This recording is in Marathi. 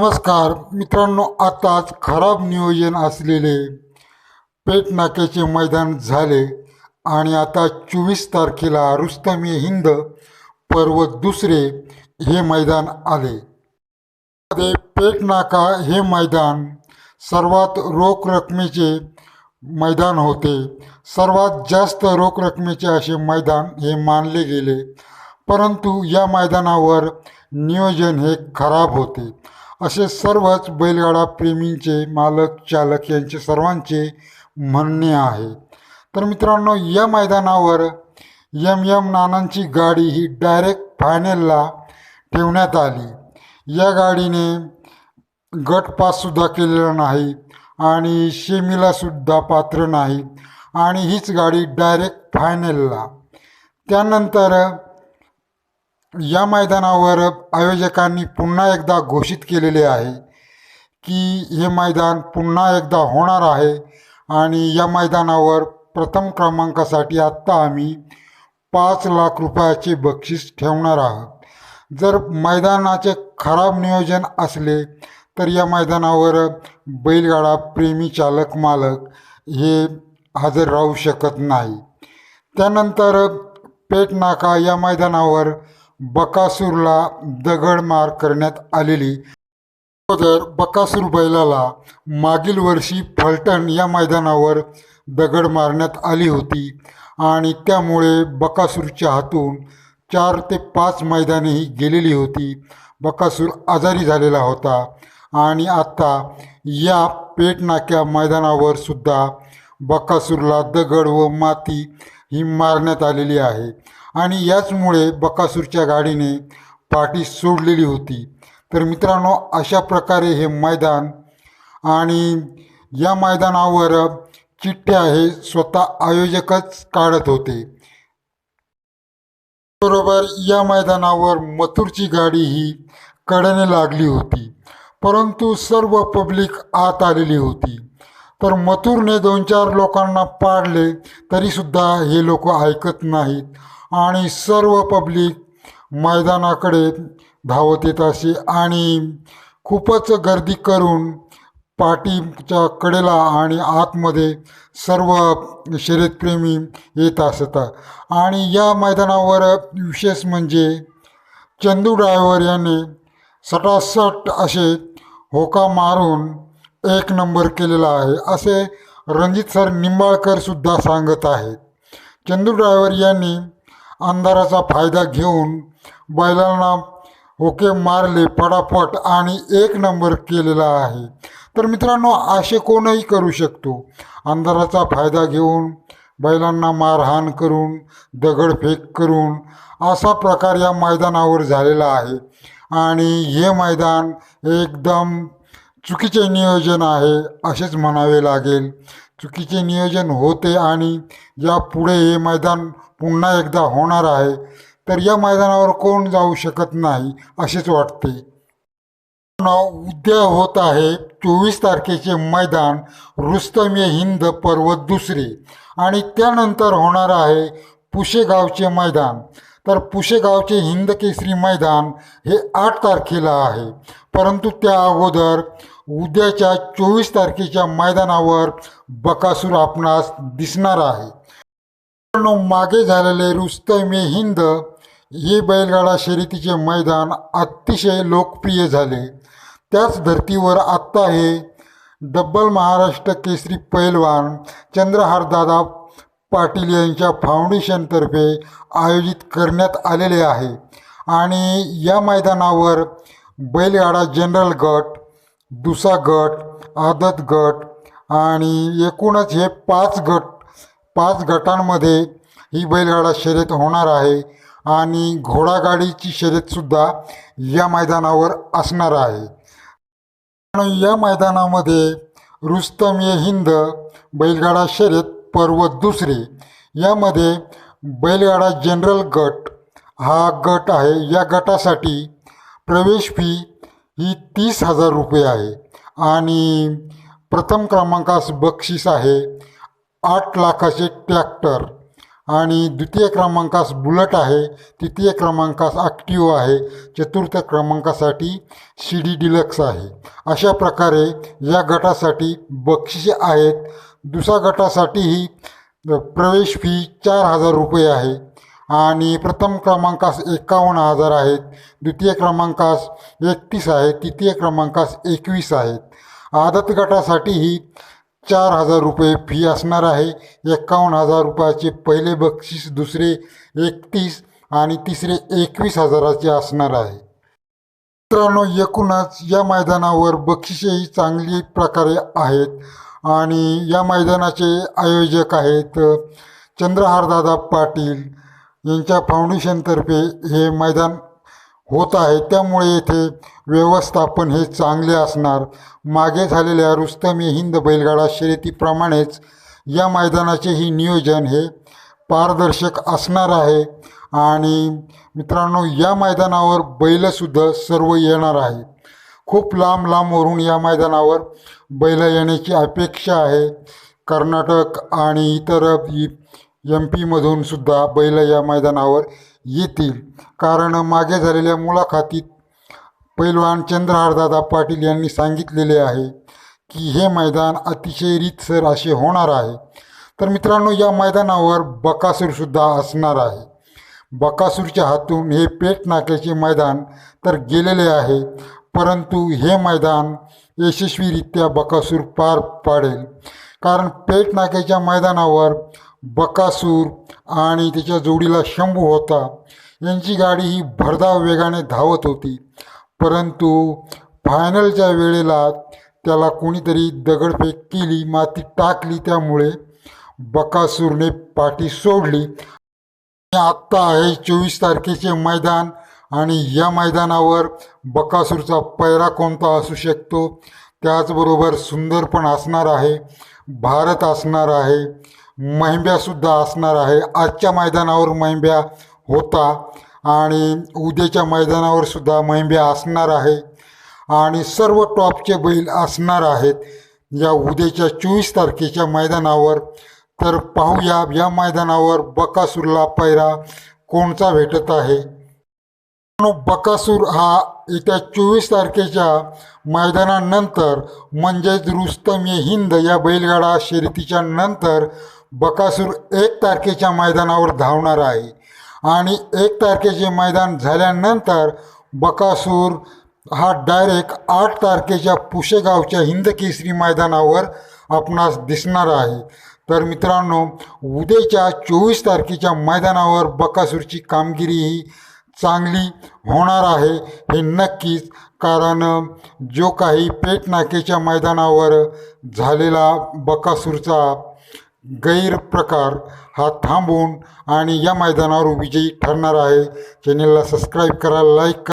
नमस्कार मित्रांनो आताच खराब नियोजन असलेले पेटनाक्याचे मैदान झाले आणि आता चोवीस तारखेला रुस्तमी हिंद पर्वत दुसरे हे मैदान आले. मध्ये पेटनाका हे मैदान सर्वात रोख रकमेचे मैदान होते. सर्वात जास्त रोख रकमेचे असे मैदान हे मानले गेले. परंतु या मैदानावर नियोजन हे खराब होते. असे सर्वच बैलगाडा प्रेमींचे मालक चालक यांचे सर्वांचे म्हणणे आहे. तर मित्रांनो या मैदानावर यम यम नानांची गाडी ही डायरेक्ट फायनलला ठेवण्यात आली. या गाडीने गट पाससुद्धा केलेला नाही आणि शेमीलासुद्धा पात्र नाही आणि हीच गाडी डायरेक्ट फायनलला त्यानंतर या मैदानावर आयोजकांनी पुन्हा एकदा घोषित केलेले आहे की हे मैदान पुन्हा एकदा होणार आहे आणि या मैदानावर प्रथम क्रमांकासाठी आत्ता आम्ही पाच लाख रुपयाचे बक्षीस ठेवणार आहोत. जर मैदानाचे खराब नियोजन असले तर या मैदानावर बैलगाडा प्रेमी चालक मालक हे हजर राहू शकत नाही. त्यानंतर पेटनाका या मैदानावर बकासूरला दगडमार करण्यात आलेली. अगोदर बकासूर बैलाला मागील वर्षी फलटण या मैदानावर दगड मारण्यात आली होती आणि त्यामुळे बकासूरच्या हातून चार ते पाच मैदाने ही गेलेली होती. बकासूर आजारी झालेला होता आणि आत्ता या पेटनाक्या मैदानावर सुद्धा बकासूरला दगड व माती ही मारण्यात आलेली आहे. आणि याचमुळे बकासूरच्या गाडीने पाठी सोडलेली होती. तर मित्रांनो अशा प्रकारे हे मैदान आणि या मैदानावर चिठ्ठ्या हे स्वतः आयोजकच काढत होते. बरोबर या मैदानावर मथुरची गाडी ही कडने लागली होती परंतु सर्व पब्लिक आत आलेली होती. तर मथुरने दोन चार लोकांना पाडले तरीसुद्धा हे लोक ऐकत नाहीत. आणि सर्व पब्लिक मैदानाकडे धावत येत असे आणि खूपच गर्दी करून पाठीच्या कडेला आणि आतमध्ये सर्व शर्यतप्रेमी येत असतात आणि या मैदानावर विशेष म्हणजे चंदू ड्रायव्हर याने सटासट असे होका मारून एक नंबर केलेला आहे. असे रणजित सर निंबाळकरसुद्धा सांगत आहेत. चंदू ड्रायव्हर यांनी अंधाराचा फायदा घेऊन बैलांना ओके मारले पटापट आणि एक नंबर केलेला आहे. तर मित्रांनो असे कोणही करू शकतो. अंधाराचा फायदा घेऊन बैलांना मारहाण करून दगडफेक करून असा प्रकार या मैदानावर झालेला आहे. आणि हे मैदान एकदम चुकीचे नियोजन आहे असेच म्हणावे लागेल. चुकीचे नियोजन होते आणि यापुढे हे मैदान पुन्हा एकदा होणार आहे तर या मैदानावर कोण जाऊ शकत नाही असेच वाटते. उद्या होत आहे चोवीस तारखेचे मैदान रुस्तमे हिंद पर्वत दुसरे आणि त्यानंतर होणार आहे पुशेगावचे मैदान. तर पुशेगावचे हिंद केसरी मैदान हे आठ तारखेला आहे परंतु त्या अगोदर उद्याच्या चोवीस तारखेच्या मैदानावर बकासूर आपणास दिसणार आहे. मागे झालेले रुस्तमे हिंद हे बैलगाडा शर्यतीचे मैदान अतिशय लोकप्रिय झाले. त्याच धर्तीवर आत्ता हे डब्बल महाराष्ट्र केसरी पैलवान चंद्रहारदादा पाटील यांच्या फाउंडेशनतर्फे आयोजित करण्यात आलेले आहे. आणि या मैदानावर बैलगाडा जनरल गट दुसा गट आदत गट आणि एकूणच हे पाच गट पाच गटांमध्ये ही बैलगाडा शर्यत होणार आहे आणि घोडागाडीची शर्यतसुद्धा या मैदानावर असणार आहे. पण या मैदानामध्ये रुस्तम ये हिंद बैलगाडा शर्यत पर्व दुसरे. यामध्ये बैलगाडा जनरल गट हा गट आहे. या गटासाठी प्रवेश फी ही तीस हजार रुपये आहे. आणि प्रथम क्रमांकास बक्षीस आहे. आठ लाखाचे ट्रॅक्टर. आणि द्वितीय क्रमांकास बुलट आहे. तृतीय क्रमांकास ॲक्टिव आहे. चतुर्थ क्रमांकासाठी सी डी डिलक्स आहे. अशा प्रकारे या गटासाठी बक्षिसे आहेत. दुसऱ्या गटासाठीही प्रवेश फी चार हजार रुपये आहे. आणि प्रथम क्रमांकास एकावन्न हजार आहेत. द्वितीय क्रमांकास एकतीस आहे. तृतीय क्रमांकास एकवीस आहेत आदत गटासाठीही चार हजार रुपये फी असणार आहे. एकावन्न हजार रुपयाचे पहिले बक्षीस दुसरे एकतीस आणि तिसरे एकवीस हजाराचे असणार आहे. मित्रांनो एकूणच या मैदानावर बक्षिसेही चांगली प्रकारे आहेत आणि या मैदानाचे आयोजक आहेत चंद्रहारदादा पाटील यांच्या फाउंडेशनतर्फे हे मैदान होत आहे. त्यामुळे येथे व्यवस्थापन हे चांगले असणार. मागे झालेल्या रुस्तमी हिंद बैलगाडा शर्यतीप्रमाणेच या मैदानाचेही नियोजन हे पारदर्शक असणार आहे. आणि मित्रांनो या मैदानावर बैलसुद्धा सर्व येणार आहे. खूप लांब लांबवरून या मैदानावर बैल येण्याची अपेक्षा आहे. कर्नाटक आणि इतर एम पीमधून सुद्धा बैल या मैदानावर येतील. कारण मागे झालेल्या मुलाखतीत पैलवान चंद्रहारदादा पाटील यांनी सांगितलेले आहे की हे मैदान अतिशय रीतसर असे होणार आहे. तर मित्रांनो या मैदानावर बकासूरसुद्धा असणार आहे. बकासूरच्या हातून हे पेट नाक्याचे मैदान तर गेलेले आहे परंतु हे मैदान यशस्वीरित्या बकासूर पार पाडेल. कारण पेट नाक्याच्या मैदानावर बकासूर आणि त्याच्या जोडीला शंभू होता. यांची गाडी ही भरधाव वेगाने धावत होती. परंतु फायनलच्या वेळेला त्याला कोणीतरी दगडफेक केली माती टाकली त्यामुळे बकासूरने पाठी सोडली. आत्ता आहे चोवीस तारखेचे मैदान आणि या मैदानावर बकासूरचा पैरा कोणता असू शकतो? त्याचबरोबर सुंदर पण असणार आहे भारत असणार आहे. महिंब्यासुद्धा असणार आहे. आजच्या मैदानावर महिंब्या होता आणि उद्याच्या मैदानावर सुद्धा महिंब्या असणार आहे. आणि सर्व टॉपचे बैल असणार आहेत. या उद्याच्या चोवीस तारखेच्या मैदानावर. तर पाहूया या मैदानावर बकासूरला पैरा कोणचा भेटत आहे? बकासूर हा येत्या चोवीस तारखेच्या मैदानानंतर म्हणजेच रुस्तम हिंद या बैलगाडा शर्यतीच्या नंतर बकासूर एक तारखेच्या मैदानावर धावणार आहे. आणि एक तारखेचे मैदान झाल्यानंतर बकासूर हा डायरेक्ट आठ तारखेच्या पुशेगावच्या हिंदकेसरी मैदानावर आपणास दिसणार आहे. तर मित्रांनो उद्याच्या चोवीस तारखेच्या मैदानावर बकासूरची कामगिरी ही चांगली होणार आहे हे नक्कीच कारण जो काही पेटनाकेच्या मैदानावर झालेला बकासूरचा गैरप्रकार हा थांबवून आणि या मैदानावर विजयी ठरणार आहे. चॅनलला सबस्क्राईब करा लाईक करा.